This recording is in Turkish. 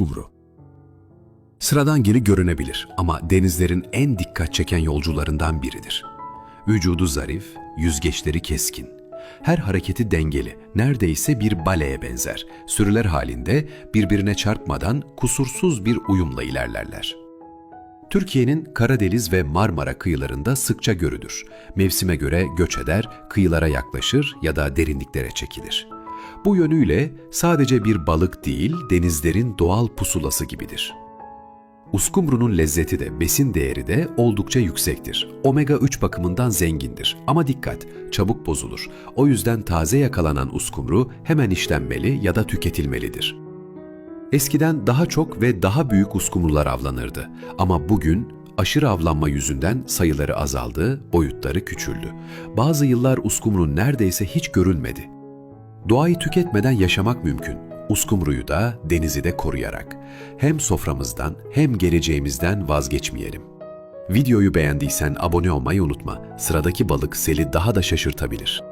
Uskumru. Sıradan geri görünebilir ama denizlerin en dikkat çeken yolcularından biridir. Vücudu zarif, yüzgeçleri keskin. Her hareketi dengeli, neredeyse bir baleye benzer. Sürüler halinde birbirine çarpmadan kusursuz bir uyumla ilerlerler. Türkiye'nin Karadeniz ve Marmara kıyılarında sıkça görülür. Mevsime göre göç eder, kıyılara yaklaşır ya da derinliklere çekilir. Bu yönüyle sadece bir balık değil, denizlerin doğal pusulası gibidir. Uskumru'nun lezzeti de besin değeri de oldukça yüksektir. Omega 3 bakımından zengindir. Ama dikkat, çabuk bozulur. O yüzden taze yakalanan uskumru hemen işlenmeli ya da tüketilmelidir. Eskiden daha çok ve daha büyük uskumrular avlanırdı. Ama bugün aşırı avlanma yüzünden sayıları azaldı, boyutları küçüldü. Bazı yıllar uskumru neredeyse hiç görülmedi. Doğayı tüketmeden yaşamak mümkün. Uskumruyu da, denizi de koruyarak. Hem soframızdan hem geleceğimizden vazgeçmeyelim. Videoyu beğendiysen abone olmayı unutma. Sıradaki balık seni daha da şaşırtabilir.